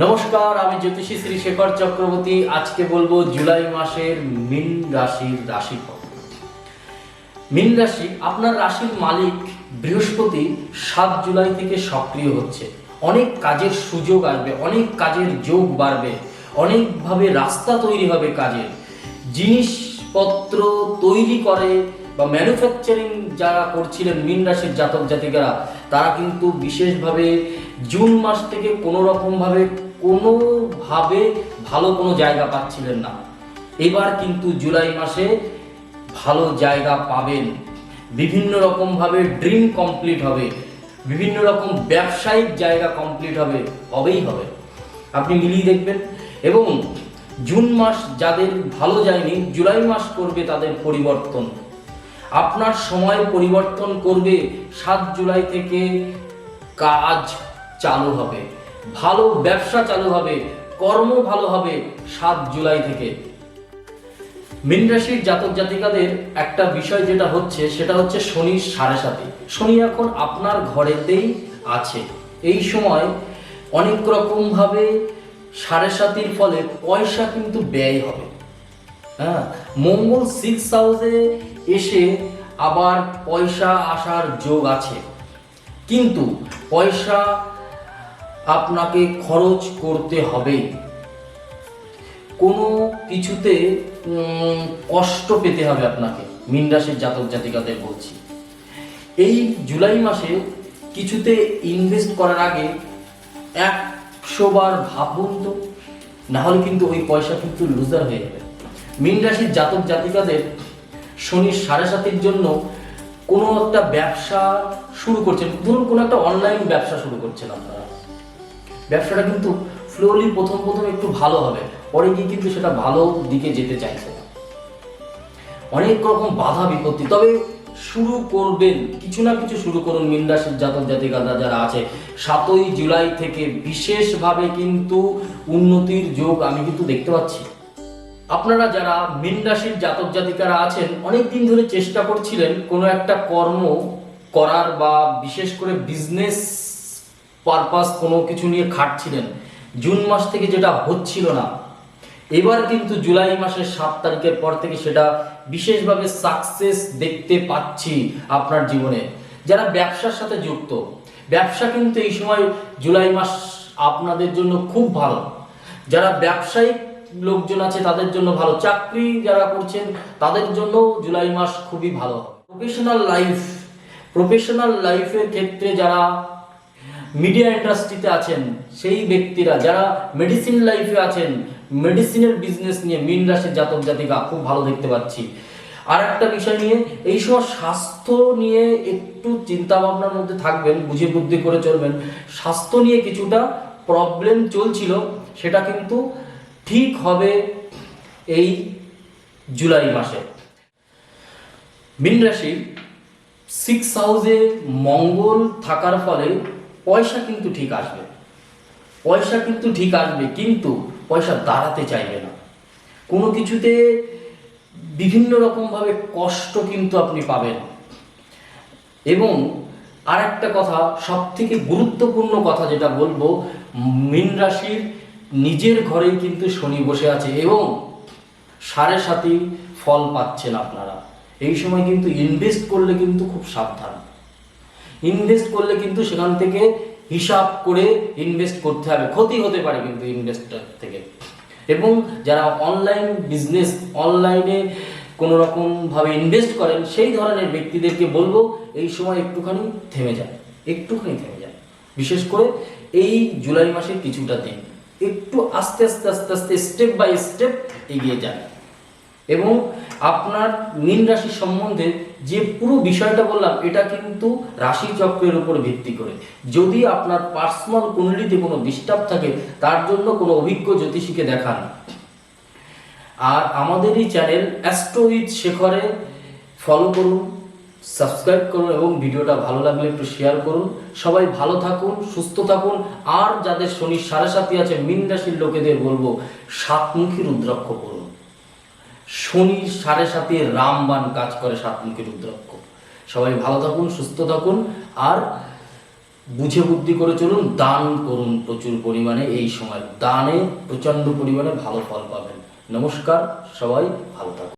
নমস্কার, আমি জ্যোতিষী শ্রী শেখর চক্রবর্তী। আজকে বলব জুলাই মাসের মিন রাশির রাশিফল। মিন রাশি, আপনার রাশির মালিক বৃহস্পতি সাত জুলাই থেকে সক্রিয় হচ্ছে। অনেক কাজের সুযোগ আসবে, অনেক কাজের যোগ বাড়বে, অনেকভাবে রাস্তা তৈরি হবে কাজের। জিনিসপত্র তৈরি করে বা ম্যানুফ্যাকচারিং যারা করছিলেন মিন রাশির জাতক জাতিকারা, তারা কিন্তু বিশেষভাবে জুন মাস থেকে কোনো রকমভাবে কোনোভাবে ভালো কোনো জায়গা পাচ্ছিলেন না। এবার কিন্তু জুলাই মাসে ভালো জায়গা পাবেন। বিভিন্ন রকমভাবে ড্রিম কমপ্লিট হবে, বিভিন্ন রকম ব্যবসায়িক জায়গা কমপ্লিট হবে, হবেই হবে। আপনি মিলিয়ে দেখবেন। এবং জুন মাস যাদের ভালো যায়নি, জুলাই মাস করবে তাদের পরিবর্তন। আপনার সময় পরিবর্তন করবে। সাত জুলাই থেকে কাজ চালু হবে। ভালো ব্যবসা চালু হবে। কর্ম ভালো হবে সাত জুলাই থেকে। মীন রাশির জাতক জাতিকাদের একটা বিষয় যেটা হচ্ছে, সেটা হচ্ছে শনির সাড়ে সাথে শনি এখন আপনার ঘরেতেই আছে। এই সময় অনেক রকম ভাবে সাড়ে সাতির ফলে পয়সা কিন্তু ব্যয় হবে। হ্যাঁ মঙ্গল সিক্স হাউসে এসে আবার পয়সা আসার যোগ আছে। কিন্তু পয়সা আপনাকে খরচ করতে হবে। কোনো কিছুতে কষ্ট পেতে হবে আপনাকে, মীন রাশির জাতক জাতিকাদের বলছি। এই জুলাই মাসে কিছুতে ইনভেস্ট করার আগে একশো বার ভাবুন তো না হলে কিন্তু ওই পয়সা কিন্তু লুজার হয়ে যাবে। মীন রাশির জাতক জাতিকাদের শনির সাড়ে সাতের জন্য কোনো একটা ব্যবসা শুরু করছেন। ধরুন কোনো একটা অনলাইন ব্যবসা শুরু করছেন আপনারা। ব্যবসাটা কিন্তু ফ্লোলি প্রথম প্রথম একটু ভালো হবে। পরে গিয়ে কিন্তু সেটা ভালো দিকে যেতে চাইছে অনেক রকম বাধা বিপত্তি। তবে শুরু করবেন, কিছু না কিছু শুরু করুন মীন রাশির জাতক জাতিকারা যারা আছে। সাতই জুলাই থেকে বিশেষভাবে কিন্তু উন্নতির যোগ আমি কিন্তু দেখতে পাচ্ছি। আপনারা যারা মীন রাশির জাতক জাতিকারা আছেন অনেক দিন ধরে চেষ্টা করছিলেন কোনো একটা কর্ম করার বা বিশেষ করে বিজনেস পারপাস কোনো কিছু নিয়ে খাটছিলেন। জুন মাস থেকে যেটা হচ্ছিল না। এবার কিন্তু জুলাই মাসের সাত তারিখের পর থেকে সেটা বিশেষভাবে সাকসেস দেখতে পাচ্ছি আপনার জীবনে। যারা ব্যবসার সাথে যুক্ত, ব্যবসা কিন্তু এই সময় জুলাই মাস আপনাদের জন্য খুব ভালো। যারা ব্যবসায়িক লোকজন আছে তাদের জন্য ভালো। চাকরি যারা করছেন, তাদের জন্য জুলাই মাস খুবই ভালো। প্রফেশনাল লাইফ প্রফেশনাল লাইফের ক্ষেত্রে যারা মিডিয়া ইন্ডাস্ট্রিতে আছেন, সেই ব্যক্তিরা, যারা মেডিসিন লাইফে আছেন মেডিসিনের বিজনেস নিয়ে মিন রাশির জাতক জাতিকা খুব ভালো দেখতে পাচ্ছি। আর একটা বিষয় নিয়ে, এই সময় স্বাস্থ্য নিয়ে একটু চিন্তা ভাবনার মধ্যে থাকবেন, বুঝে বুদ্ধি করে চলবেন। স্বাস্থ্য নিয়ে কিছুটা প্রবলেম চলছিল, সেটা কিন্তু ঠিক হবে এই জুলাই মাসে। মিন রাশি সিক্স হাউসে মঙ্গল থাকার ফলে পয়সা কিন্তু ঠিক আসবে। পয়সা কিন্তু ঠিক আসবে, কিন্তু পয়সা দাঁড়াতে চাইবে না। কোনো কিছুতে বিভিন্ন রকমভাবে কষ্ট কিন্তু আপনি পাবেন। এবং আর একটা কথা সব থেকে গুরুত্বপূর্ণ কথা যেটা বলব মীন রাশির নিজের ঘরেই কিন্তু শনি বসে আছে এবং সাড়ে সাতই ফল পাচ্ছেন আপনারা। এই সময় কিন্তু ইনভেস্ট করলে কিন্তু খুব সাবধান। ইনভেস্ট করলে কিন্তু সেখান থেকে হিসাব করে ইনভেস্ট করতে হবে। ক্ষতি হতে পারে কিন্তু ইনভেস্টার থেকে। এবং যারা অনলাইন বিজনেস অনলাইনে কোনো রকমভাবে ইনভেস্ট করেন, সেই ধরনের ব্যক্তিদেরকে বলব, এই সময় একটুখানি থেমে যায় একটুখানি থেমে যায় বিশেষ করে এই জুলাই মাসের কিছুটা দিন। একটু আস্তে আস্তে আস্তে আস্তে স্টেপ বাই স্টেপ এগিয়ে যান। এবং আপনার মীন রাশি সম্বন্ধে যে পুরো বিষয়টা বললাম, এটা কিন্তু রাশি চক্রের উপর ভিত্তি করে। যদি আপনার পার্সোনাল কুণ্ডলিতে কোনো ডিস্টার্ব থাকে, তার জন্য কোনো অভিজ্ঞ জ্যোতিষীকে দেখান। আর আমাদের এই চ্যানেল অ্যাস্ট্রো উইথ শেখরে ফলো করুন। সাবস্ক্রাইব করুন এবং ভিডিওটা ভালো লাগলে একটু শেয়ার করুন। সবাই ভালো থাকুন, সুস্থ থাকুন। আর যাদের শনির সাড়ে সাথী আছে, মীন রাশির লোকেদের বলব, সাতমুখী রুদ্রাক্ষ করুন। শনির সাড়ে সাথে রামবান কাজ করে সাতমুখী রুদ্রাক্ষ। সবাই ভালো থাকুন, সুস্থ থাকুন। আর বুঝে বুদ্ধি করে চলুন, দান করুন প্রচুর পরিমাণে। এই সময় দানে প্রচণ্ড পরিমাণে ভালো ফল পাবেন। নমস্কার, সবাই ভালো থাকুন।